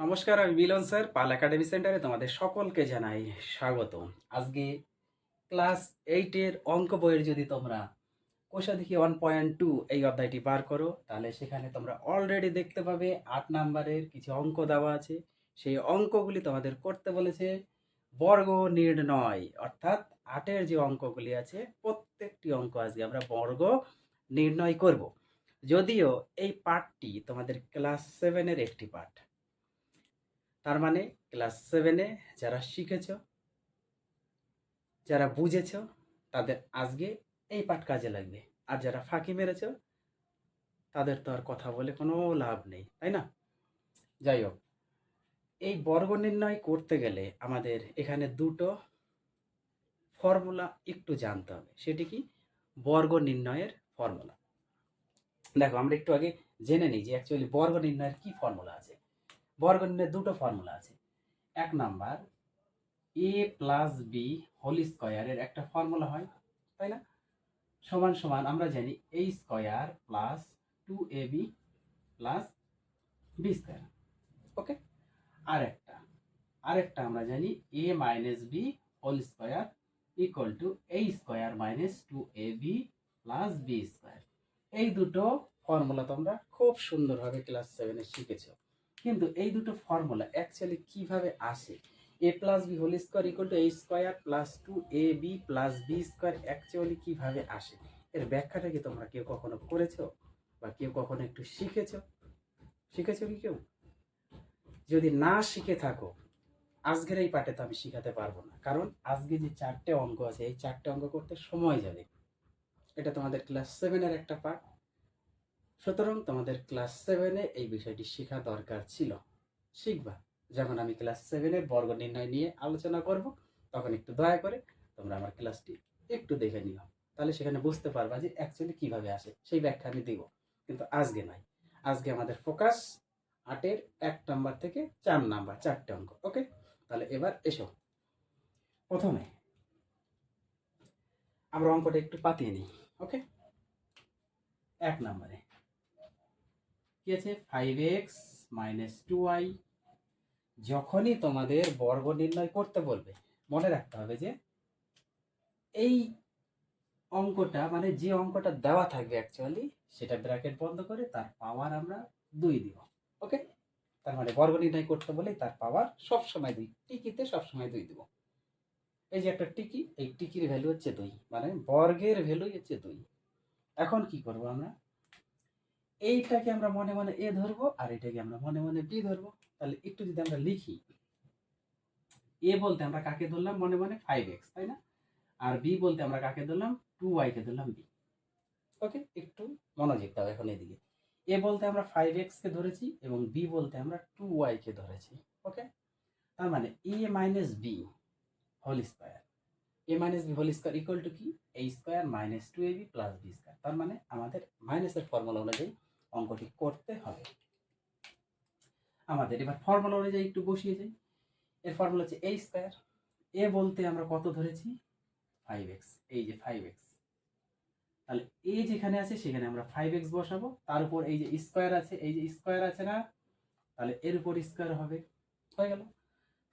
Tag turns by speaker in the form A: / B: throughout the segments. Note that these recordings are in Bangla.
A: নমস্কার, আমি মিলন স্যার, পাল একাডেমি সেন্টারে তোমাদের সকলকে জানাই স্বাগত। আজকে ক্লাস এইটের অঙ্ক বইয়ের যদি তোমরা কোষাধিকি ওয়ান পয়েন্ট টু এই অধ্যায়টি পার করো, তাহলে সেখানে তোমরা অলরেডি দেখতে পাবে আট নাম্বারের কিছু অঙ্ক দেওয়া আছে। সেই অঙ্কগুলি তোমাদের করতে বলেছে বর্গ নির্ণয়। অর্থাৎ আটের যে অঙ্কগুলি আছে, প্রত্যেকটি অঙ্ক আজকে আমরা বর্গ নির্ণয় করব। যদিও এই পার্টটি তোমাদের ক্লাস সেভেনের একটি পার্ট তার মানে ক্লাস সেভেনে যারা শিখেছ, যারা বুঝেছ, তাদের আজকে এই পাঠ কাজে লাগবে। আর যারা ফাঁকি মেরেছ, তাদের তো আর কথা বলে কোনো লাভ নেই, তাই না? যাই হোক, এই বর্গ নির্ণয় করতে গেলে আমাদের এখানে দুটো ফর্মুলা একটু জানতে হবে। সেটি কি? বর্গ নির্ণয়ের ফর্মুলা দেখো, আমরা একটু আগে জেনে নিই যে অ্যাকচুয়ালি বর্গ নির্ণয়ের কি ফর্মুলা আছে। বর্গ নির্ণয়ের দুটো ফর্মুলা আছে। এক number A plus B whole স্কোয়ারের একটা ফর্মুলা হয়, তাই না? সমান সমান আমরা জানি A square plus two A B plus B square okay আর একটা আরেকটা আমরা জানি A minus B whole square equal to A square minus two A B plus B square এই দুটো ফর্মুলা তোমরা খুব সুন্দরভাবে ক্লাস সেভেনে শিখেছো। কিন্তু এই দুটো ফর্মুলা অ্যাকচুয়ালি কীভাবে আসে? A plus B whole square equal to A square plus two A B plus B square actually কীভাবে আসে? এর ব্যাখ্যাটা কি তোমরা কেউ কখনো করেছ? বা কেউ কখনো একটু শিখেছো? শিখেছো কি কেউ? যদি না শিখে থাকো, আজকের এই পাঠে তো আমি শিখাতে পারব না। কারণ আজকে যে চারটে অঙ্ক আছে, এই চারটে অঙ্ক করতে সময় যাবে। এটা তোমাদের ক্লাস সেভেনের একটা পাঠ। সুতরাং তোমাদের ক্লাস সেভেনে এই বিষয়টি শেখা দরকার ছিল। শিখবা। যখন আমি ক্লাস সেভেনের বর্গ নির্ণয় নিয়ে আলোচনা করব, তখন একটু দয়া করে তোমরা আমার ক্লাসটি একটু দেখে নিও। তাহলে সেখানে বুঝতে পারবা যে অ্যাকচুয়ালি কীভাবে আসে। সেই ব্যাখ্যা আমি দিব। কিন্তু আজকে নয়। আজকে আমাদের ফোকাস আটের এক নাম্বার থেকে চার নাম্বার চারটে অঙ্ক ওকে তাহলে এবার এসো। প্রথমে আমরা অঙ্কটা একটু পাতিয়ে নিই ওকে এক নম্বরে। কি আছে five X minus two Y যখনই তোমাদের বর্গ নির্ণয় করতে বলবে, মনে রাখতে হবে যে এই অঙ্কটা মানে যে অঙ্কটা দেওয়া থাকবে অ্যাকচুয়ালি সেটা ব্র্যাকেট বন্ধ করে তার পাওয়ার আমরা দুই দিব ওকে তার মানে বর্গ নির্ণয় করতে বলে তার পাওয়ার সব সময় দুই, টিকিতে সব সময় দুই দিব। এই যে একটা টিকি, এই টিকির ভ্যালু হচ্ছে দুই মানে বর্গের ভ্যালুই হচ্ছে দুই। এখন কি করব আমরা? এইটাকে আমরা মনে মনে এ ধরবো আর এটাকে আমরা মনে মনে বি ধরবো। তাহলে একটু যদি আমরা লিখি, এ বলতে আমরা কাকে ধরলাম? মনে মনে ফাইভ এক্স তাই না? আর বি বলতে আমরা কাকে ধরলাম? টু ওয়াই কে ধরলাম বি। ওকে? একটু মনোযোগ দাও এখন এদিকে। এ বলতে আমরা ফাইভ এক্স কে ধরেছি এবং বি বলতে আমরা টু ওয়াই কে ধরেছি। ওকে? তার মানে A minus B whole square A minus B whole square equal to কি? A square minus two A B plus B square তার মানে আমাদের মাইনাসের ফর্মুলা অনুযায়ী অঙ্কটি করতে হবে। আমাদের এবার ফর্মুলা অনুযায়ী একটু বসিয়ে যাই এর ফর্মুলা হচ্ছে এ স্কোয়ার এ বলতে আমরা কত ধরেছি? ফাইভ এক্স এই যে ফাইভ এক্স তাহলে এ যেখানে আছে, সেখানে আমরা ফাইভ এক্স বসাবো। তার উপর এই যে স্কোয়ার আছে, এই যে স্কোয়ার আছে না? তাহলে এর উপর স্কোয়ার হবে। হয়ে গেল।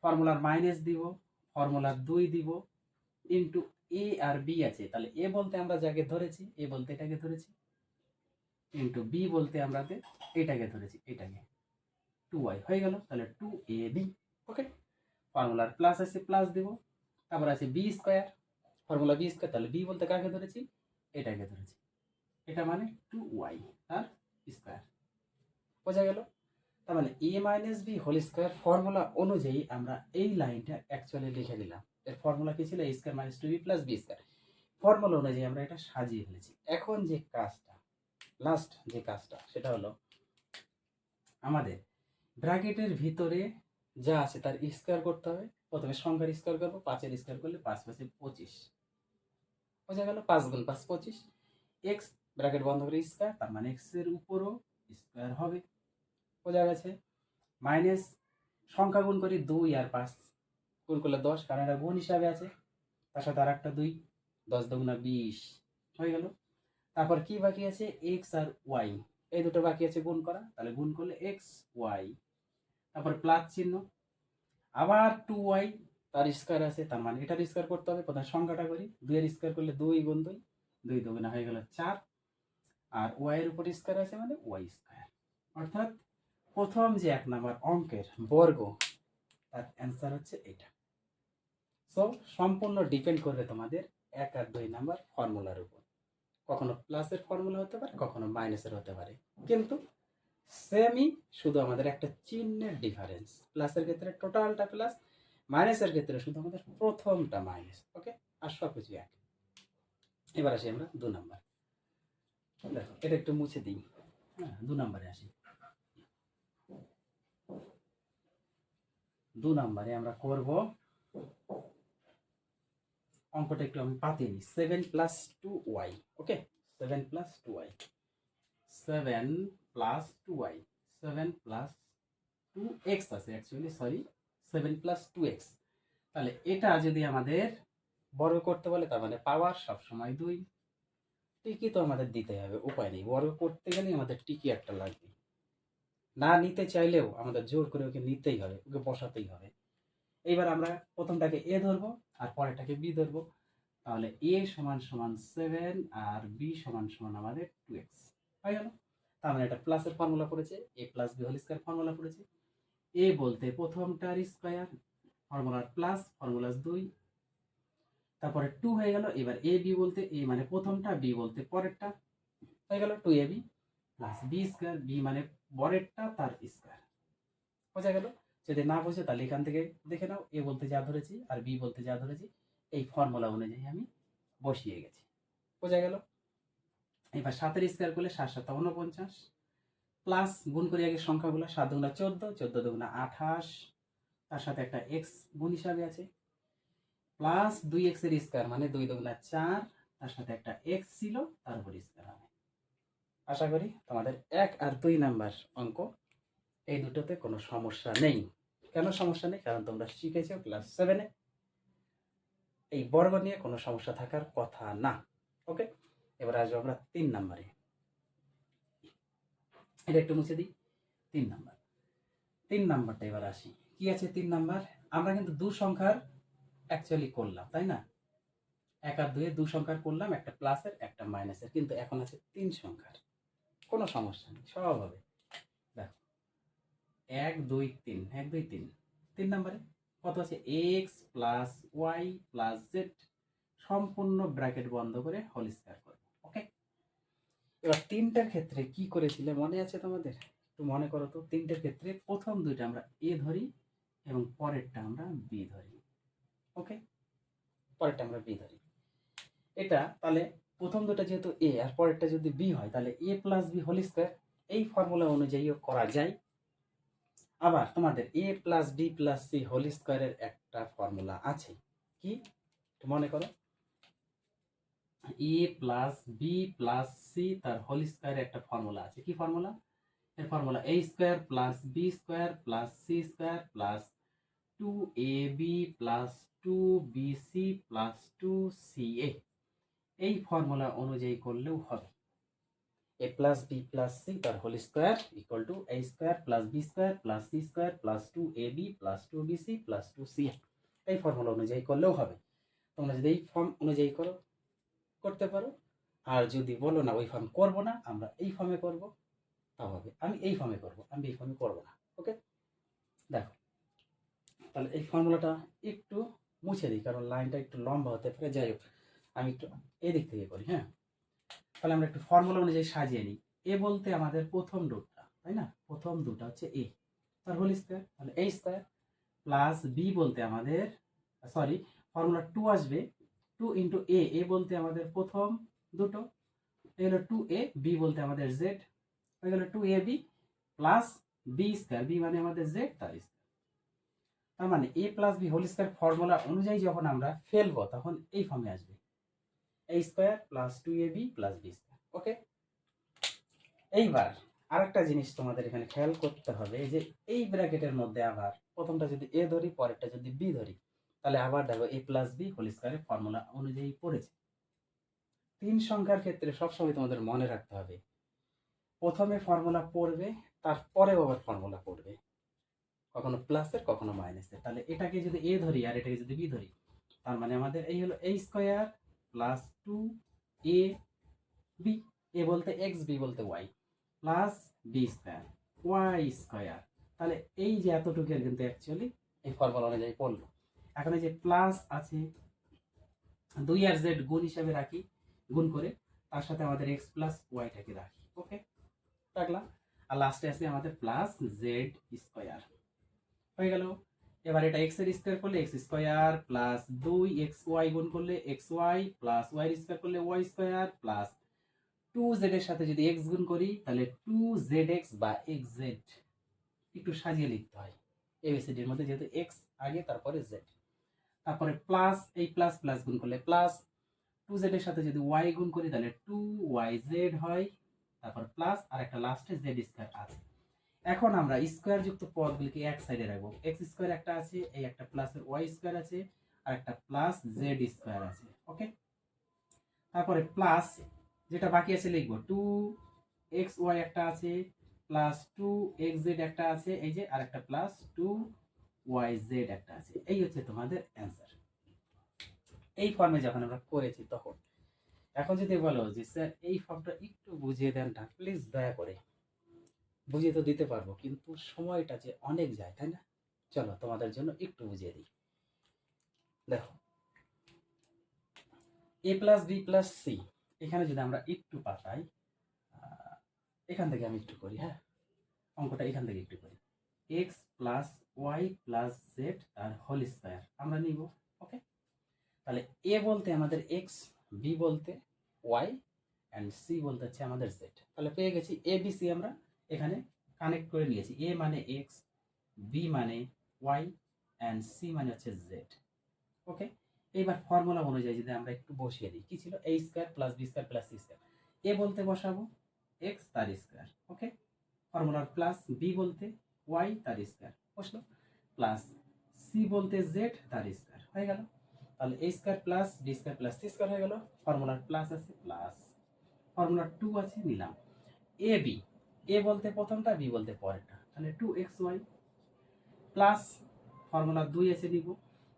A: ফর্মুলার মাইনাস দিব ফর্মুলার দুই দিব ইন্টু এ আর বি আছে। তাহলে এ বলতে আমরা যাকে ধরেছি এ বলতে এটাকে ধরেছি। ইন্টু বি বলতে আমরা এটাকে ধরেছি, এটাকে। টু ওয়াই হয়ে গেল, তাহলে টু এ বি ওকে ফর্মুলার প্লাস আছে প্লাস দিব। তারপর আছে B square formula B square তাহলে বি বলতে কাকে ধরেছি? এটাকে ধরেছি। এটা মানে টু ওয়াই আর স্কোয়ার বোঝা গেল? তার মানে A minus B whole square formula অনুযায়ী আমরা এই লাইনটা অ্যাকচুয়ালি লিখে নিলাম। এর ফর্মুলা কি ছিল? A square minus two B plus B square formula অনুযায়ী আমরা এটা সাজিয়ে ফেলেছি। এখন যে কাজটা লাস্ট যে কাজটা, সেটা হলো আমাদের ব্র্যাকেটের ভিতরে যা আছে তার স্কোয়ার করতে হবে। প্রথমে সংখ্যার স্কোয়ার করব, পাঁচের স্কোয়ার করলে পাঁচ, পাঁচে পঁচিশ। বোঝা গেল পাঁচ গুণ পাঁচ, পঁচিশ। এক্স ব্র্যাকেট বন্ধ করে স্কোয়ার তার মানে এক্সের উপরও স্কোয়ার হবে। বোঝা গেছে? মাইনাস সংখ্যা গুণ করি দুই আর পাঁচ, গুণ করলে দশ, কারণ এটা গুণ হিসাবে আছে। তার সাথে আর একটা দুই, দশ দুগুণা বিশ। হয়ে গেল? তারপর কি বাকি আছে? এক্স আর ওয়াই এই দুটো বাকি আছে গুণ করা। তাহলে গুণ করলে এক্স ওয়াই তারপর প্লাস চিহ্ন। আবার টু ওয়াই তার স্কোয়ার আছে, তার মানে এটার স্কোয়ার করতে হবে। প্রথমে সংখ্যাটা করি। দুইয়ের স্কোয়ার করলে দুই গুণ দুই। দুই দুগুণা হয়ে গেল চার। আর ওয়াই এর উপর স্কোয়ার আছে মানে ওয়াই স্কোয়ার অর্থাৎ প্রথম যে এক নাম্বার অঙ্কের বর্গ, তার অ্যান্সার হচ্ছে এটা। সো সম্পূর্ণ ডিপেন্ড করবে তোমাদের এক আর দুই নাম্বার ফর্মুলার উপর। কখনো প্লাসের ফর্মুলা হতে পারে, কখনো মাইনাসের হতে পারে। কিন্তু সেমই শুধু আমাদের একটা চিহ্নের ডিফারেন্স প্লাসের ক্ষেত্রে টোটালটা প্লাস মাইনাসের ক্ষেত্রে শুধু আমাদের প্রথমটা মাইনাস ওকে আর সব কিছু এক। এবার আসি আমরা দু নাম্বার দেখো, এটা একটু মুছে দিই। হ্যাঁ দু নম্বরে আসি। দু নম্বরে আমরা করব অঙ্কটা একটু আমি পাতিয়ে নিই। Seven plus two Y okay seven plus two Y seven plus two Y seven plus two X আছে actually sorry seven plus two X তাহলে এটা যদি আমাদের বর্গ করতে বলে, তার মানে পাওয়ার সবসময় দুই। টিকি তো আমাদের দিতে হবে, উপায় নেই। বর্গ করতে গেলে আমাদের টিকি একটা লাগবে। না নিতে চাইলেও আমাদের জোর করে ওকে নিতেই হবে, ওকে বসাতেই হবে। এইবার আমরা প্রথমটাকে এ ধরবো। আর পরেরটাকে বি ধরবো। তাহলে এ সমান সমান সেভেন আর বি সমান সমান আমাদের টু এক্স হয়ে গেল? তার মানে এটা প্লাসের ফর্মুলা পড়েছে, A plus B whole square formula পড়েছে। এ বলতে প্রথমটার স্কোয়ার ফর্মুলার প্লাস ফর্মুলাস দুই। তারপরে টু হয়ে গেল, এবার এ বি বলতে, এ মানে প্রথমটা বি বলতে পরেরটা। হয়ে গেল two A B plus B square B মানে পরেরটা, তার স্কোয়ার বোঝা গেল? যদি না বোঝে তাহলে এখান থেকে দেখে নাও, এ বলতে যা ধরেছি আর বি বলতে যা ধরেছি, এই ফর্মুলা অনুযায়ী আমি বসিয়ে গেছি। বোঝা গেল? এবার সাতের স্কোয়ার করলে সাত সাত উনপঞ্চাশ প্লাস গুণ করি আগে সংখ্যাগুলো, সাত দুগুণা চোদ্দ চোদ্দ দুগুণা আঠাশ, তার সাথে একটা এক্স গুণ হিসাবে আছে। প্লাস দুই এক্সের স্কোয়ার মানে দুই দুগুণা চার, তার সাথে একটা এক্স ছিল, তার উপর স্কোয়ার হবে। আশা করি তোমাদের এক আর দুই নাম্বার অঙ্ক, এই দুটোতে কোনো সমস্যা নেই। কেন সমস্যা নেই? কারণ তোমরা শিখেছ ক্লাস সেভেনে এই বর্গ নিয়ে কোনো সমস্যা থাকার কথা না ওকে এবার আসব আমরা তিন নাম্বারে। এটা একটু মুছে দিই। তিন নাম্বার। তিন নাম্বারটা এবার আসি। কি আছে তিন নাম্বার? আমরা কিন্তু দু সংখ্যার অ্যাকচুয়ালি করলাম, তাই না? এক আর দুয়ে দু সংখ্যার করলাম, একটা প্লাসের একটা মাইনাসের কিন্তু এখন আছে তিন সংখ্যার। কোনো সমস্যা নেই, সব হবে। এক, দুই, তিন, এক, দুই, তিন। তিন নম্বরে কত আছে? X plus Y plus Z সম্পূর্ণ ব্র্যাকেট বন্ধ করে হোল স্কোয়ার করব। ওকে? এবার তিনটার ক্ষেত্রে কি করেছিলে মনে আছে তোমাদের? একটু মনে করো তো তিনটের ক্ষেত্রে প্রথম দুইটা আমরা এ ধরি এবং পরেরটা আমরা বি ধরি। ওকে? পরেরটা আমরা বি ধরি। এটা তাহলে প্রথম দুটো যেহেতু এ আর পরেরটা যদি বি হয়, তাহলে A plus B whole square এই ফর্মুলা অনুযায়ীও করা যায়। আবার তোমাদের A plus B plus C whole স্কোয়ারের একটা ফর্মুলা আছে। কি? মনে করো। A plus B plus C তার হোল স্কোয়ারের একটা ফর্মুলা আছে। কি ফর্মুলা এর formula A square plus B square plus C square plus two A B plus two B C plus two C A এই ফর্মুলা অনুযায়ী করলেও হবে। A plus B plus C তার whole square equal to A square plus B square plus C square plus two A B plus two B C plus two C A formula অনুযায়ী করলেও হবে। তোমরা যদি এই ফর্ম অনুযায়ী করো, করতে পারো। আর যদি বলো না, ওই ফর্ম করব না, আমরা এই ফর্মে করব, তাও হবে। আমি এই ফর্মে করব, আমি এই ফর্মে করব না ওকে দেখো, তাহলে এই ফর্মুলাটা একটু মুছে দিই, কারণ লাইনটা একটু লম্বা হতে পারে। যাই হোক, আমি একটু এদিক থেকে করি হ্যাঁ? তাহলে আমরা একটু ফর্মুলা অনুযায়ী সাজিয়ে নিই। এ বলতে আমাদের প্রথম রুটটা, তাই না? প্রথম দুটা হচ্ছে এ তার হোল স্কোয়ার তাহলে এ স্কোয়ার প্লাস বি বলতে আমাদের সরি ফর্মুলা টু আসবে। টু ইন্টু এ এ বলতে আমাদের প্রথম দুটো। এ হলো টু এ বি বলতে আমাদের জেড হয়ে গেল two A B plus B square B মানে আমাদের জেড তার স্কোয়ার তার মানে A plus B whole square formula অনুযায়ী যখন আমরা ফেলব, তখন এই ফর্মে আসবে। A square plus two A B plus B okay এইবার আরেকটা জিনিস তোমাদের এখানে খেয়াল করতে হবে যে এই ব্র্যাকেটের মধ্যে আবার প্রথমটা যদি এ ধরি, পরেরটা যদি বি ধরি, তাহলে আবার দেখো এ প্লাস বি হোল স্কোয়ারের ফর্মুলা অনুযায়ী পড়েছে। তিন সংখ্যার ক্ষেত্রে সবসময় তোমাদের মনে রাখতে হবে, প্রথমে ফর্মুলা পড়বে, তারপরেও আবার ফর্মুলা পড়বে, কখনো প্লাসের কখনো মাইনাসের তাহলে এটাকে যদি এ ধরি আর এটাকে যদি বি ধরি, তার মানে আমাদের এই হলো A square plus two A B A বলতে এক্স বি বলতে Y plus B square Y square তাহলে এই যে এতটুকুর কিন্তু অ্যাকচুয়ালি এই ফর্মুলা অনুযায়ী পড়ল। এখন এই যে প্লাস আছে, দুই আর জেড গুণ হিসাবে রাখি, গুণ করে তার সাথে আমাদের এক্স প্লাস ওয়াইটাকে রাখি ওকে রাখলাম। আর লাস্টে আছে আমাদের প্লাস জেড স্কোয়ার হয়ে গেল। এবার এটা এক্সের স্কোয়ার করলে এক্স স্কোয়ার প্লাস দুই এক্স ওয়াই গুণ করলে X Y plus Y square করলে Y square plus two Z এর সাথে যদি এক্স গুণ করি, তাহলে টু জেড এক্স বা এক্স জেড একটু সাজিয়ে লিখতে হয়। এবিসিডির মধ্যে যেহেতু এক্স আগে, তারপরে জেড তারপরে প্লাস এই প্লাস প্লাস গুণ করলে প্লাস টু জেড এর সাথে যদি ওয়াই গুণ করি, তাহলে টু ওয়াই জেড হয়। তারপর প্লাস আর একটা লাস্টে জেড স্কোয়ার আছে। এখন আমরা স্কোয়ার যুক্ত পদগুলিকে এক সাইডে রাখব। এক্স স্কোয়ার একটা আছে, এই একটা প্লাসের ওয়াই স্কোয়ার আছে, আর একটা প্লাস জেড স্কোয়ার আছে ওকে তারপরে প্লাস যেটা বাকি আছে লিখব টু এক্স ওয়াই একটা আছে প্লাস টু এক্স জেড একটা আছে, এই যে আর একটা প্লাস টু ওয়াই জেড একটা আছে, এই হচ্ছে তোমাদের অ্যান্সার এই ফর্মে যখন আমরা করেছি তখন, এখন যদি বলো যে স্যার এই ফর্মটা একটু বুঝিয়ে দেন না প্লিজ দয়া করে। বুঝিয়ে তো দিতে পারব কিন্তু সময়টা যে অনেক যায় তাই না? চলো তোমাদের জন্য একটু বুঝিয়ে দিই। দেখো A plus B plus C এখানে যদি আমরা একটু আহ, এখান থেকে আমি একটু করি হ্যাঁ? অঙ্কটা এখান থেকে একটু করি। X plus Y plus Z আর হোল স্কোয়ার আমরা নিব ওকে তাহলে এ বলতে আমাদের এক্স বি বলতে ওয়াই অ্যান্ড সি বলতে হচ্ছে আমাদের জেড তাহলে পেয়ে গেছি এ বি সি আমরা এখানে কানেক্ট করে নিয়েছি। এ মানে এক্স বি মানে ওয়াই অ্যান্ড সি মানে হচ্ছে জেড ওকে এইবার ফর্মুলা অনুযায়ী যদি আমরা একটু বসিয়ে দিই, কি ছিল? A square plus B square plus C square A বলতে বসাবো এক্স তার স্কোয়ার ওকে ফর্মুলার প্লাস বি বলতে ওয়াই তার স্কোয়ার বসল? প্লাস সি বলতে জেড তার স্কোয়ার হয়ে গেল। তাহলে A square plus B square plus C square হয়ে গেল। ফর্মুলার প্লাস আছে প্লাস ফর্মুলার টু আছে, নিলাম। এ বি এ বলতে প্রথমটা বি বলতে পরেরটা। তাহলে two X Y plus formula দুই আছে দিব।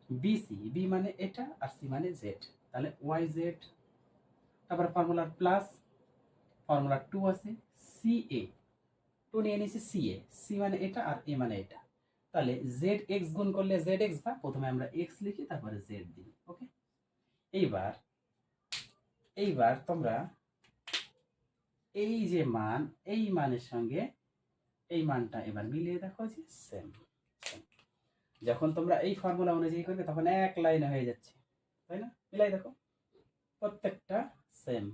A: বি সি বি মানে এটা আর সি মানে জেড তাহলে ওয়াই জেড তারপর ফর্মুলার প্লাস ফর্মুলা টু আছে সি এ টু নিয়ে নিয়েছি সি এ সি মানে এটা আর এ মানে এটা। তাহলে জেড এক্স গুণ করলে জেড এক্স বা প্রথমে আমরা এক্স লিখি, তারপরে জেড দিই ওকে এইবার এইবার তোমরা এই যে মান, এই মানের সঙ্গে এই মানটা এবার মিলিয়ে দেখো যে সেম যখন তোমরা এই ফর্মুলা অনুযায়ী করবে, তখন এক লাইনে হয়ে যাচ্ছে, তাই না? মিলাই দেখো, প্রত্যেকটা সেম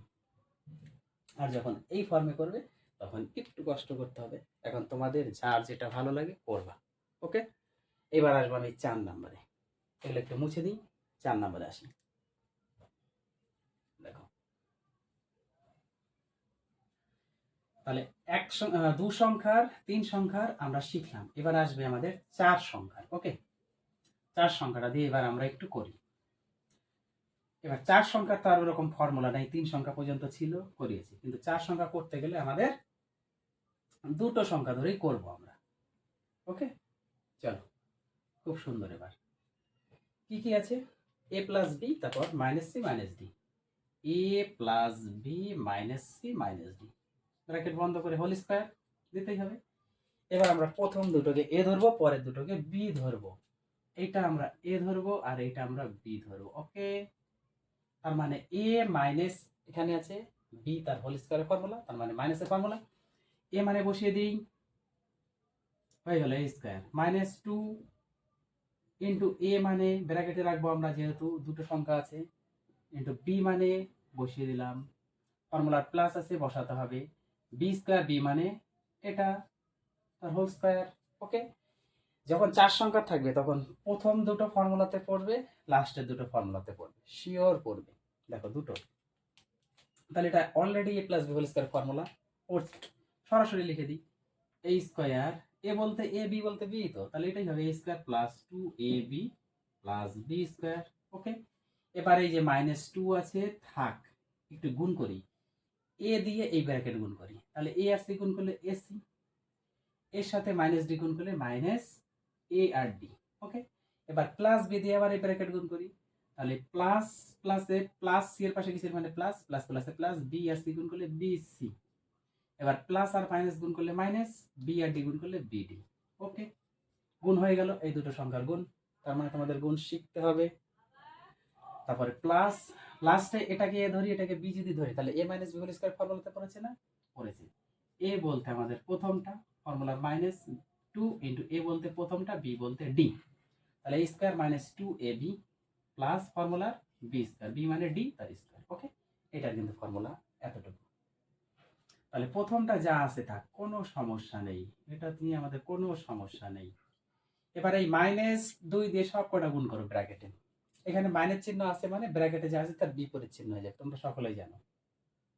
A: আর যখন এই ফর্মে করবে, তখন একটু কষ্ট করতে হবে। এখন তোমাদের যার যেটা ভালো লাগে, করবা। ওকে এবার আসব আমি চার নাম্বারে। এগুলো একটু মুছে দিই, চার নাম্বারে আসি দেখো তাহলে এক দু সংখ্যার, তিন সংখ্যার আমরা শিখলাম। এবার আসবে আমাদের চার সংখ্যার, ওকে? চার সংখ্যাটা দিয়ে এবার আমরা একটু করি। এবার চার সংখ্যার তো আর ওরকম ফর্মুলা নেই, তিন সংখ্যা পর্যন্ত ছিল, করিয়েছি। কিন্তু চার সংখ্যা করতে গেলে আমাদের দুটো সংখ্যা ধরেই করব আমরা, ওকে? চলো, খুব সুন্দর এবার। কি কি আছে? এ প্লাস বি তারপর minus C minus D A plus B minus C minus D bracket বন্ধ করে হোল স্কোয়ার দিতেই হবে। এবার আমরা প্রথম দুটোকে এ ধরবো, পরের দুটোকে বি ধরবো। এইটা আমরা এ ধরবো আর এইটা আমরা বি ধরবো ওকে তার মানে এ মাইনাস এখানে আছে বি তার হোল স্কোয়ারের ফর্মুলা তার মানে মাইনাসের ফর্মুলা এ মানে বসিয়ে দিই, হয়ে গেল A square minus two into A মানে ব্র্যাকেটে রাখব আমরা যেহেতু দুটো সংখ্যা আছে ইন্টু বি মানে বসিয়ে দিলাম। ফর্মুলার প্লাস আছে, বসাতে হবে। বি স্কোয়ার বি মানে এটা, তার হোল স্কোয়ার ওকে যখন চার সংখ্যা থাকবে, তখন প্রথম দুটো ফর্মুলাতে পড়বে লাস্টের দুটো ফর্মুলাতে পড়বে শিওর পড়বে। দেখো দুটো। তাহলে এটা already A plus B whole square formula পড়ছে সরাসরি লিখে দিই এ স্কোয়ার এ বলতে এ বি বলতে বি তো? তাহলে এটাই হবে A square plus two A B plus B square okay এবার এই যে মাইনাস টু আছে, থাক, একটু গুণ করি। এ দিয়ে এই ব্র্যাকেট গুণ করি। তাহলে এ আর সি গুণ করলে এসি এর সাথে মাইনাস ডি গুণ করলে মাইনাস এ আর ডি ওকে এবার প্লাস বি দিয়ে আবার এই ব্র্যাকেট গুণ করি। তাহলে প্লাস প্লাসে প্লাস সি এর পাশে কিসের মানে প্লাস প্লাস প্লাসে প্লাস বি আর সি গুণ করলে বি সি এবার প্লাস আর মাইনাস গুণ করলে মাইনাস বি আর ডি গুণ করলে বিডি ওকে গুণ হয়ে গেল, এই দুটো সংখ্যার গুণ। তার মানে তোমাদের গুণ শিখতে হবে। তারপরে প্লাস লাস্টে এটাকে এ ধরি, এটাকে বি যদি ধরি, তাহলে A minus B whole square ফর্মুলাতে পড়েছে না? পড়েছে। এ বলতে আমাদের প্রথমটা formula minus two into A বলতে প্রথমটা বি বলতে ডি তাহলে A square minus two A B plus formula B square B মানে ডি তার স্কয়ার ওকে এটার কিন্তু ফর্মুলা এতটুকু। তাহলে প্রথমটা যা আছে থাক কোনো সমস্যা নেই। এটা নিয়ে আমাদের কোনো সমস্যা নেই। এবার এই মাইনাস দুই দিয়ে সব কটা গুণ করো ব্র্যাকেটে এখানে মাইনাস চিহ্ন আছে মানে ব্র্যাকেটে যা আছে তার বিপরীত চিহ্ন হয়ে যায়। তোমরা সকলেই জানো।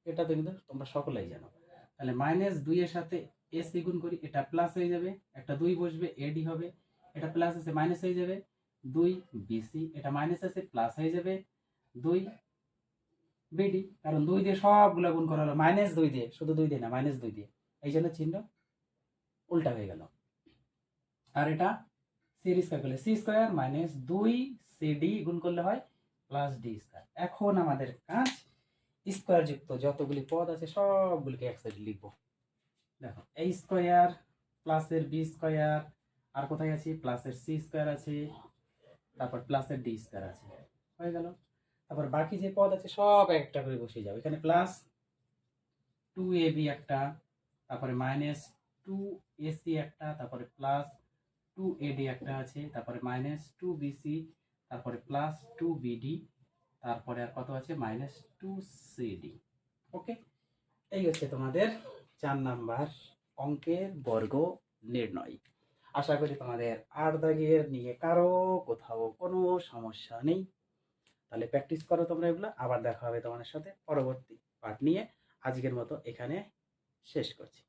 A: এটা তো কিন্তু তোমরা সকলেই জানো। তাহলে মাইনাস দুইয়ের সাথে এস গুণ করি, এটা প্লাস হয়ে যাবে। একটা দুই বসবে এডি হবে। এটা প্লাস আছে মাইনাস হয়ে যাবে। দুই বিসি এটা মাইনাস আছে প্লাস হয়ে যাবে। দুই বিডি কারণ দুই দিয়ে সবগুলো গুণ করা হলো। মাইনাস দুই দিয়ে, শুধু দুই দিয়ে না মাইনাস দুই দিয়ে। এই জন্য চিহ্ন উল্টা হয়ে গেল। আর এটা সিরিজ স্কয়ার করলে সি স্কয়ার মাইনাস দুই সি ডি গুণ করলে হয় প্লাস ডি স্কয়ার এখন আমাদের কাজ স্কয়ার যুক্ত যতগুলি পদ আছে সবগুলিকে এক সাইডে লিখব। দেখো এই স্কয়ার প্লাসের বি স্কয়ার আর কোথায় আছে? প্লাসের সি স্কয়ার আছে, তারপর প্লাসের ডি স্কয়ার আছে। হয়ে গেল। তারপর বাকি যে পদ আছে সব একটা করে বসে যাবে এখানে প্লাস টু এ বি একটা, তারপরে মাইনাস টু এসি একটা, তারপরে প্লাস টু এডি একটা আছে, তারপরে মাইনাস টু বিসি তারপরে প্লাস টু বিডি তারপরে আর কত আছে? মাইনাস টু সিডি ওকে এই হচ্ছে তোমাদের চার নাম্বার অঙ্কের বর্গ নির্ণয়। আশা করি তোমাদের আট দাগের নিয়ে কারও কোথাও কোনো সমস্যা নেই। তাহলে প্র্যাকটিস করো তোমরা এগুলো, আবার দেখা হবে তোমাদের সাথে পরবর্তী পার্ট নিয়ে। আজকের মতো এখানে শেষ করছি।